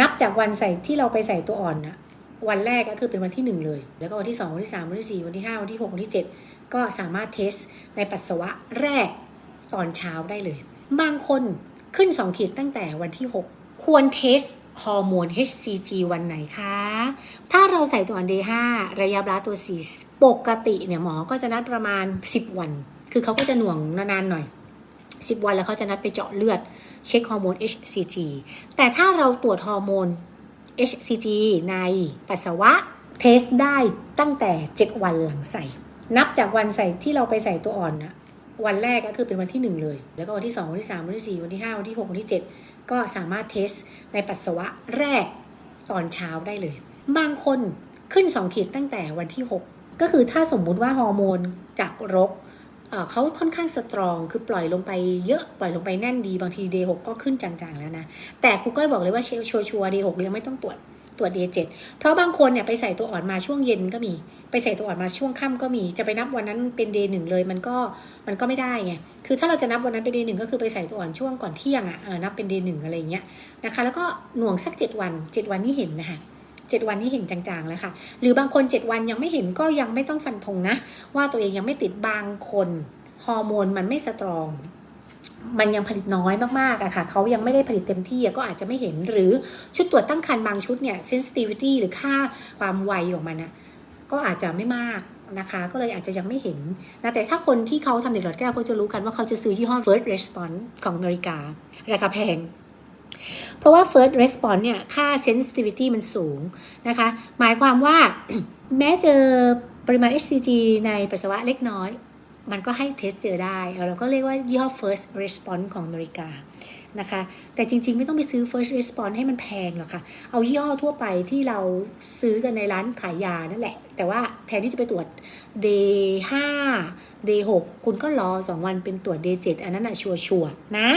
นับจากวันใส่ที่เราไปใส่ตัวอ่อนนะวันแรกก็คือเป็นวันที่หนึ่งเลย แล้วก็วันที่สองวันที่สามวันที่สี่วันที่ห้าวันที่หกวันที่เจ็ดก็สามารถเทสในปัสสาวะแรกตอนเช้าได้เลย บางคนขึ้น 2 ขีดตั้งแต่วันที่ 6 ควรเทสฮอร์โมน HCG วันไหนคะ ถ้าเราใส่ตัวอันเด5ระยะบลาตัว4ปกติเนี่ยหมอก็จะนัดประมาณ 10 วัน คือเขาก็จะหน่วงนานๆหน่อย 10 วันแล้วเขาจะนัดไปเจาะเลือด เช็คฮอร์โมน HCG แต่ถ้าเราตรวจฮอร์โมน HCG ในปัสสาวะเทสได้ตั้งแต่ 7 วันหลังใส่ นับจากวันใส่ที่เราไปใส่ตัวอ่อนนะวันแรกก็คือเป็นวันที่ 1 เลย แล้วก็วันที่ 2 วันที่ 3 วันที่ 4 วันที่ 5 วันที่ 6 วันที่ 7 ก็สามารถเทสในปัสสาวะแรกตอนเช้าได้เลย บางคนขึ้น 2 ขีดตั้งแต่วันที่ 6 ก็คือถ้าสมมุติว่าฮอร์โมนจากรก เขาค่อนข้างสตรอง คือปล่อยลงไปเยอะ ปล่อยลงไปแน่นดี บางที day 6ก็ขึ้นจางๆแล้วนะ แต่ครูก้อยบอกเลยว่าเชชัวร์ๆ day 6ยังไม่ต้องตรวจ ตรวจ day 7เพราะบางคนเนี่ยไปใส่ตัวอ่อนมาช่วงเย็นก็มี ไปใส่ตัวอ่อนมาช่วงค่ำก็มี จะไปนับวันนั้นเป็น day หนึ่งเลย มันก็ มันก็ไม่ได้ไง คือถ้าเราจะนับวันนั้นเป็น day หนึ่งก็คือไปใส่ตัวอ่อนช่วงก่อนเที่ยงอะนับเป็น day หนึ่งอะไรเงี้ยนะคะ แล้วก็หน่วงสัก 7 วัน 7 วันนี้เห็นนะคะ เจ็ดวันนี้เห็นจางๆแล้วค่ะ หรือบางคน 7 วันยังไม่เห็นก็ยังไม่ต้องฟันธงนะ ว่าตัวเองยังไม่ติดบางคนฮอร์โมนมันไม่สตรองมันยังผลิตน้อยมากๆอะค่ะ เขายังไม่ได้ผลิตเต็มที่ก็อาจจะไม่เห็น หรือชุดตรวจตั้งครรภ์บางชุดเนี่ย sensitivity หรือค่าความไวของมันอะก็อาจจะไม่มากนะคะ ก็เลยอาจจะยังไม่เห็นนะ แต่ถ้าคนที่เขาทำเด็กหลอดแก้วเขาจะรู้กันว่าเขาจะซื้อยี่ห้อ first response ของอเมริการาคาแพง เพราะว่า first response เนี่ย ค่า sensitivity มันสูงนะคะ หมายความว่าแม้เจอปริมาณ HCG ในปัสสาวะเล็กน้อย มันก็ให้เทสเจอได้ เราก็เรียกว่ายี่ห้อ first response ของอเมริกานะคะ แต่จริงๆ ไม่ต้องไปซื้อ first response ให้มันแพงหรอกค่ะ เอายี่ห้อทั่วไปที่เราซื้อกันในร้านขายยานั่นแหละ แต่ว่าแทนที่จะไปตรวจ day 5 day 6คุณก็รอ 2 วันเป็นตรวจ day 7อันนั้นอะชัวร์ๆนะ